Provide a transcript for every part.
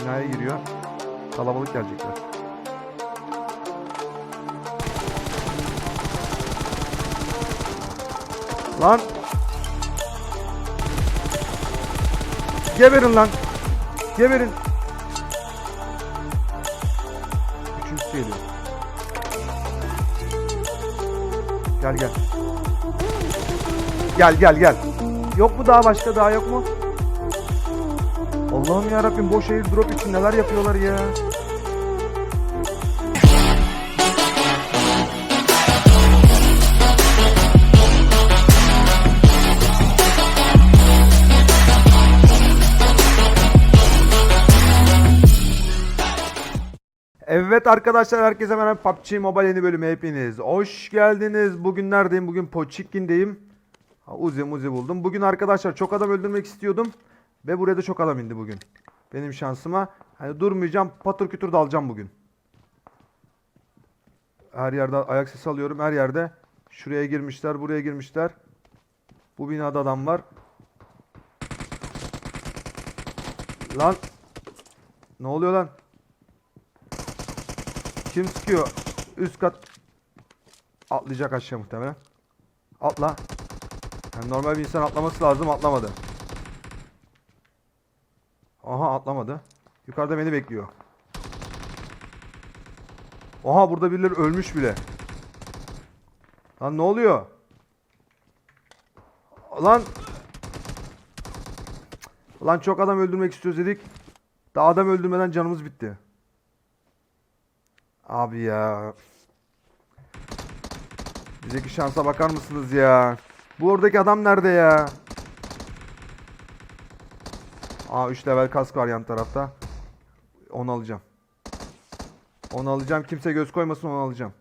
Binaya giriyor. Kalabalık gelecekler. Lan! Geberin lan! Geberin! Üçüncüsü geliyor. Gel gel. Gel gel gel. Yok mu daha başka daha yok mu? Allah'ım ya Rabbim boş airdrop için neler yapıyorlar ya. Evet arkadaşlar herkese merhaba PUBG Mobile yeni bölüme hepiniz hoş geldiniz. Bugün neredeyim? Bugün Poçikin'deyim. Uzi muzi buldum. Bugün arkadaşlar çok adam öldürmek istiyordum. Ve buraya da çok adam indi bugün. Benim şansıma. Hani durmayacağım. Patır kütür dalacağım bugün. Her yerde ayak sesi alıyorum. Her yerde. Şuraya girmişler. Buraya girmişler. Bu binada adam var. Lan. Ne oluyor lan? Kim sıkıyor? Üst kat. Atlayacak aşağı muhtemelen. Atla. Yani normal bir insan atlaması lazım. Atlamadı. Aha atlamadı. Yukarıda beni bekliyor. Oha burada birileri ölmüş bile. Lan ne oluyor? Lan. Lan çok adam öldürmek istiyoruz dedik. Daha adam öldürmeden canımız bitti. Abi ya. Bizdeki şansa bakar mısınız ya? Bu oradaki adam nerede ya? Aa 3 level kask var yan tarafta. Onu alacağım. Onu alacağım. Kimse göz koymasın onu alacağım.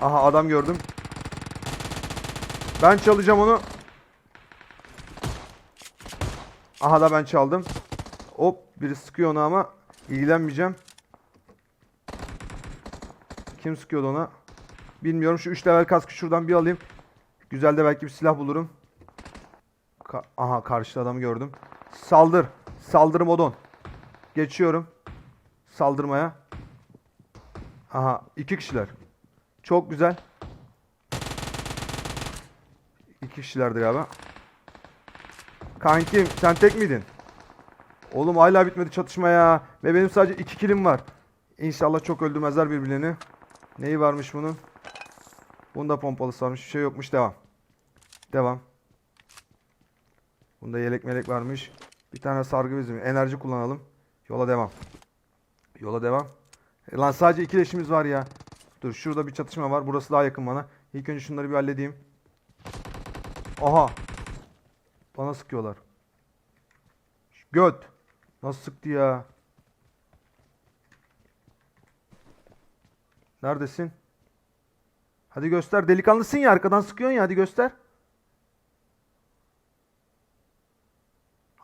Aha adam gördüm. Ben çalacağım onu. Aha da ben çaldım. Hop biri sıkıyor onu ama ilgilenmeyeceğim. Kim sıkıyordu ona? Bilmiyorum. Şu 3 level kaskı şuradan bir alayım. Güzel de belki bir silah bulurum. Ka- Aha karşıda adamı gördüm. Saldır. Saldırı modon. Geçiyorum. Saldırmaya. Aha iki kişiler. Çok güzel. İki kişilerdi galiba. Kankim sen tek miydin? Oğlum hala bitmedi çatışma ya. Ve benim sadece iki kilim var. İnşallah çok öldürmezler birbirlerini. Neyi varmış bunun? Bunda pompalısı varmış. Bir şey yokmuş. Devam. Devam. Bunda yelek melek varmış. Bir tane sargı bezi. Enerji kullanalım. Yola devam. Yola devam. E lan sadece iki leşimiz var ya. Dur şurada bir çatışma var. Burası daha yakın bana. İlk önce şunları bir halledeyim. Aha. Bana sıkıyorlar. Göt. Nasıl sıktı ya? Neredesin? Hadi göster. Delikanlısın ya arkadan sıkıyorsun ya. Hadi göster.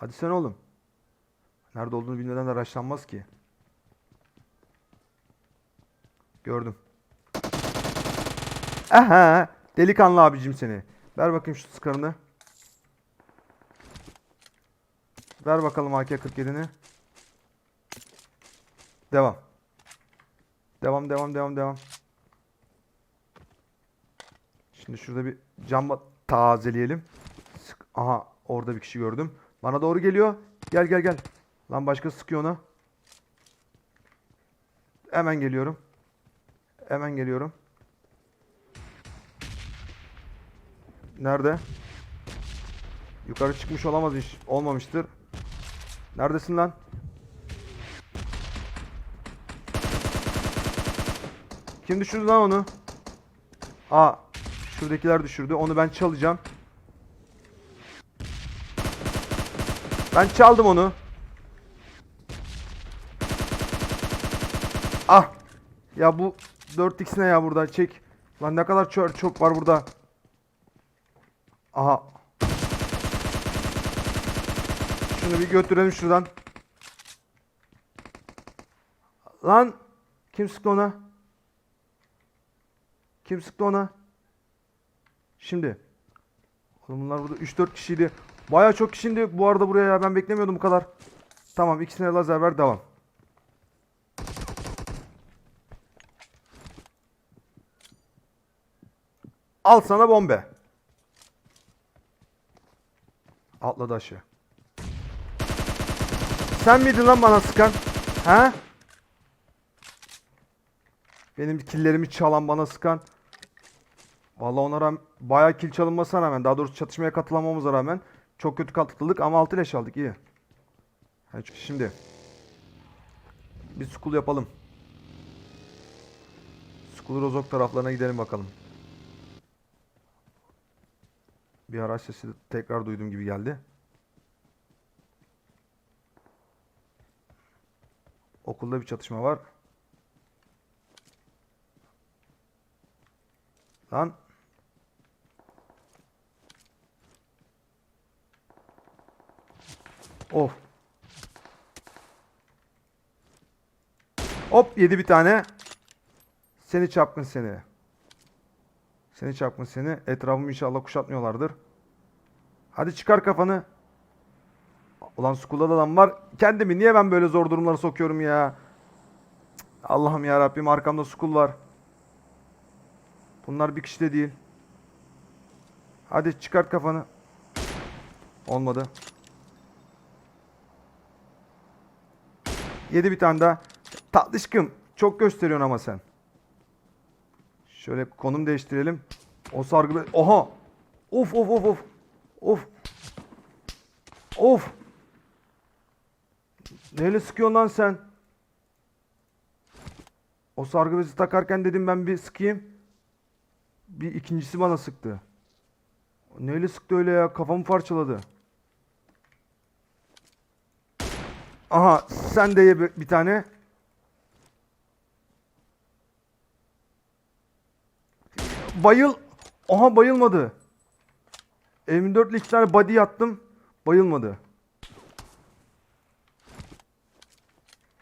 Hadi sen oğlum. Nerede olduğunu bilmeden de araçlanmaz ki. Gördüm. Aha! Delikanlı abicim seni. Ver bakayım şu skarını. Ver bakalım AK-47'ni. Devam. Devam devam devam devam. Şimdi şurada bir cam tazeleyelim. Aha orada bir kişi gördüm. Bana doğru geliyor. Gel gel gel. Lan başka sıkıyor ona. Hemen geliyorum. Hemen geliyorum. Nerede? Yukarı çıkmış olamaz iş. Olmamıştır. Neredesin lan? Kim düşürdü lan onu? Aa, şuradakiler düşürdü. Onu ben çalacağım. Ben çaldım onu. Ah. Ya bu 4x ne ya burada? Çek. Lan ne kadar çöp çöp var burada. Aha. Şunu bir götürelim şuradan. Lan kim sıktı ona? Kim sıktı ona? Şimdi. Oğlum bunlar burada 3-4 kişiydi. Baya çok kişiydi bu arada buraya ya. Ben beklemiyordum bu kadar. Tamam ikisine lazer ver devam. Al sana bombe. Atladı aşağı. Sen miydin lan bana sıkan? He? Benim killerimi çalan bana sıkan. Vallahi ona rağmen bayağı kill çalınmasına rağmen daha doğrusu çatışmaya katılamamıza rağmen çok kötü katıldık ama 6 leş aldık iyi. Çünkü şimdi bir school yapalım. School Rozok taraflarına gidelim bakalım. Bir araç sesi tekrar duydum gibi geldi. Okulda bir çatışma var. Lan. Of. Hop yedi bir tane. Seni çapkın seni. Seni çapkın seni. Etrafımı inşallah kuşatmıyorlardır. Hadi çıkar kafanı. Ulan Skull'da da adam var. Kendimi niye ben böyle zor durumlara sokuyorum ya? Allah'ım ya Rabbim arkamda Skull var. Bunlar bir kişi de değil. Hadi çıkart kafanı. Olmadı. Yedi bir tane daha. Tatlışkım. Çok gösteriyorsun ama sen. Şöyle konum değiştirelim. O sargı... Oha! Of of of of. Of. Of. Neyle sıkıyorsun lan sen? O sargı bezi takarken dedim ben bir sıkayım. Bir ikincisi bana sıktı. Neyle sıktı öyle ya? Kafamı parçaladı. Aha sen de ye bir bir tane. Bayıl. Aha bayılmadı. M4 ile iki tane body attım. Bayılmadı.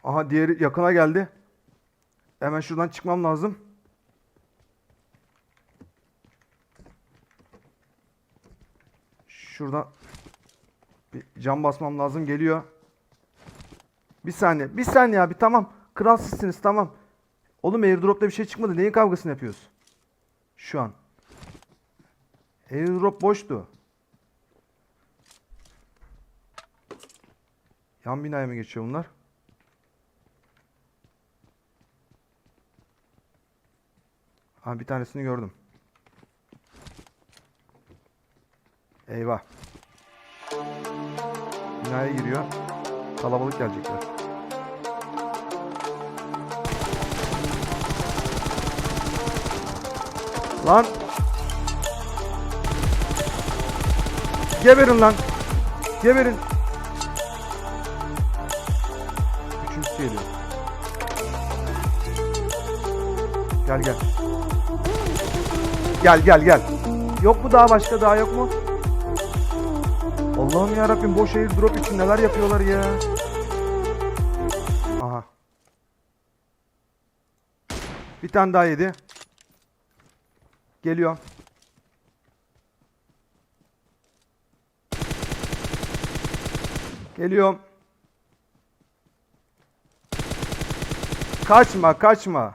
Aha diğeri yakına geldi. Hemen şuradan çıkmam lazım. Şuradan bir cam basmam lazım. Geliyor. Bir saniye. Bir saniye abi tamam. Kral sizsiniz tamam. Oğlum airdrop'ta bir şey çıkmadı. Neyin kavgasını yapıyoruz? Şu an. Airdrop boştu. Yan binaya mı geçiyor bunlar? Ha bir tanesini gördüm. Eyvah. Binaya giriyor. Kalabalık gelecekler. Lan. Geberin lan. Geberin. Üçüncüsü geliyor. Gel gel. Gel gel gel. Yok mu daha başka daha yok mu? Allah'ım ya Rabbim boş airdrop için neler yapıyorlar ya. Aha. Bir tane daha yedi. Geliyor. Geliyorum. Kaçma, kaçma.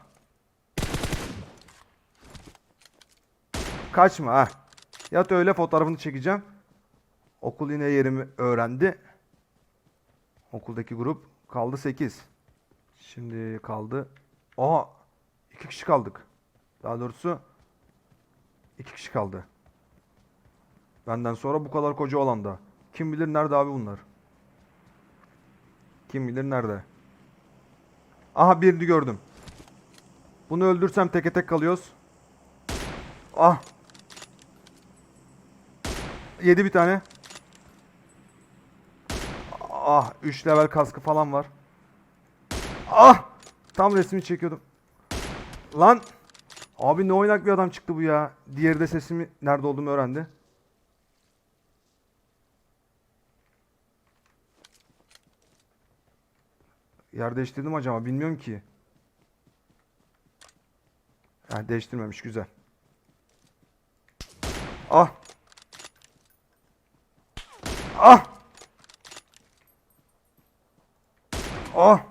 Kaçma ha. Yat öyle fotoğrafını çekeceğim. Okul yine yerimi öğrendi. Okuldaki grup kaldı 8. Şimdi kaldı. Aha 2 kişi kaldık. Daha doğrusu 2 kişi kaldı. Benden sonra bu kadar koca olanda. Kim bilir nerede abi bunlar? Kim bilir nerede? Aha birini gördüm. Bunu öldürsem teke tek kalıyoruz. Ah. Yedi bir tane. Ah 3 level kaskı falan var. Ah! Tam resmi çekiyordum. Lan! Abi ne oynak bir adam çıktı bu ya. Diğeri de sesimi nerede olduğumu öğrendi. Yer değiştirdim acaba bilmiyorum ki. Ha, değiştirmemiş güzel. Ah! Ah! Ah!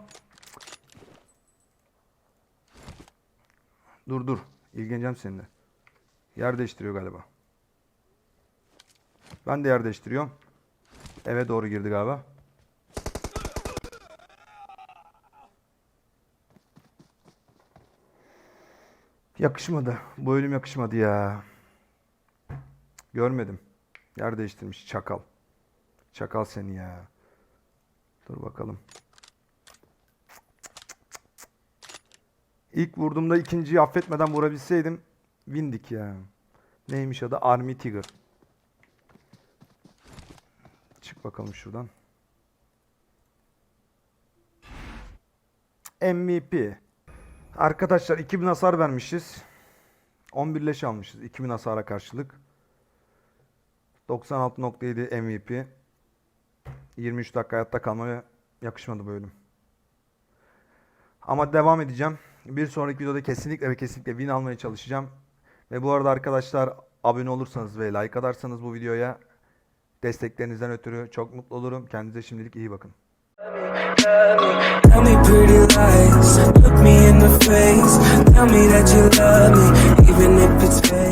Dur dur. İlgileneceğim seninle. Yer değiştiriyor galiba. Ben de yer değiştiriyorum. Eve doğru girdi galiba. Yakışmadı. Bu ölüm yakışmadı ya. Görmedim. Yer değiştirmiş. Çakal. Çakal seni ya. Dur bakalım. İlk vurduğumda ikinciyi affetmeden vurabilseydim windik ya. Neymiş adı? Army Tiger. Çık bakalım şuradan. MVP. Arkadaşlar 2000 hasar vermişiz. 11 leş almışız 2000 hasara karşılık. 96.7 MVP. 23 dakika hayatta kalmaya yakışmadı bu ölüm. Ama devam edeceğim. Bir sonraki videoda kesinlikle ve kesinlikle win almaya çalışacağım. Ve bu arada arkadaşlar abone olursanız ve like atarsanız bu videoya desteklerinizden ötürü çok mutlu olurum. Kendinize şimdilik iyi bakın. Tell me pretty lies, look me in the face. Tell me that you love me, even if it's fake.